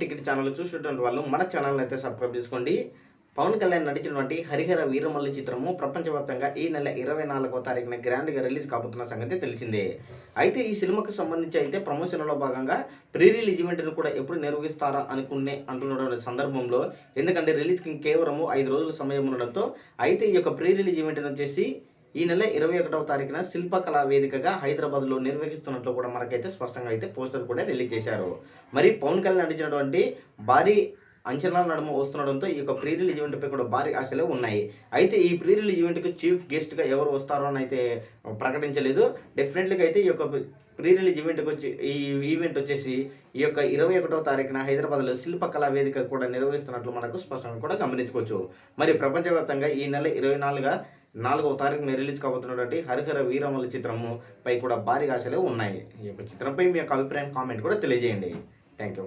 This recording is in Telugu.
టికెట్ ఛానల్ చూసేటువంటి వాళ్ళు మన ఛానల్ని అయితే సబ్స్క్రైబ్ చేసుకోండి. పవన్ కళ్యాణ్ నటించినటువంటి హరిహర వీరమల్లి చిత్రము ప్రపంచవ్యాప్తంగా ఈ నెల ఇరవై నాలుగో తారీఖున గ్రాండ్గా రిలీజ్ కాబోతున్న సంగతి తెలిసిందే. అయితే ఈ సినిమాకు సంబంధించి అయితే ప్రమోషన్లో భాగంగా ప్రీ రిలీజ్ ఈవెంట్ను కూడా ఎప్పుడు నిర్వహిస్తారా అనుకునే అంటున్నటువంటి సందర్భంలో ఎందుకంటే రిలీజ్కి కేవలము ఐదు రోజుల సమయం ఉండడంతో అయితే ఈ యొక్క ప్రీ రిలీజ్ ఈవెంట్ వచ్చేసి ఈ నెల ఇరవై ఒకటవ తారీఖున శిల్పకళా వేదికగా హైదరాబాద్లో నిర్వహిస్తున్నట్లు కూడా మనకైతే స్పష్టంగా అయితే పోస్టర్ కూడా రిలీజ్ చేశారు. మరి పవన్ కళ్యాణ్ నటించినటువంటి భారీ అంచనాల నడుమ వస్తుండడంతో ఈ యొక్క ప్రీ రిలీజ్ ఈవెంట్పై కూడా భారీ ఆశలు ఉన్నాయి. అయితే ఈ ప్రీ రిలీజ్ ఈవెంట్కి చీఫ్ గెస్ట్గా ఎవరు వస్తారో అని అయితే ప్రకటించలేదు. డెఫినెట్లీగా అయితే ఈ యొక్క ప్రీ రిలీజ్ ఈవెంట్కి వచ్చి ఈ ఈవెంట్ వచ్చేసి ఈ యొక్క ఇరవై ఒకటవ తారీఖున హైదరాబాద్లో శిల్పకళా వేదిక కూడా నిర్వహిస్తున్నట్లు మనకు స్పష్టంగా కూడా గమనించుకోవచ్చు. మరి ప్రపంచవ్యాప్తంగా ఈ నెల ఇరవై నాలుగుగా నాలుగవ తారీఖున రిలీజ్ కాబోతున్నటువంటి హరిహర వీరమల్లి చిత్రము పై కూడా భారీ ఆశలు ఉన్నాయి. ఈ యొక్క చిత్రంపై మీ యొక్క అభిప్రాయం కామెంట్ కూడా తెలియజేయండి. Thank you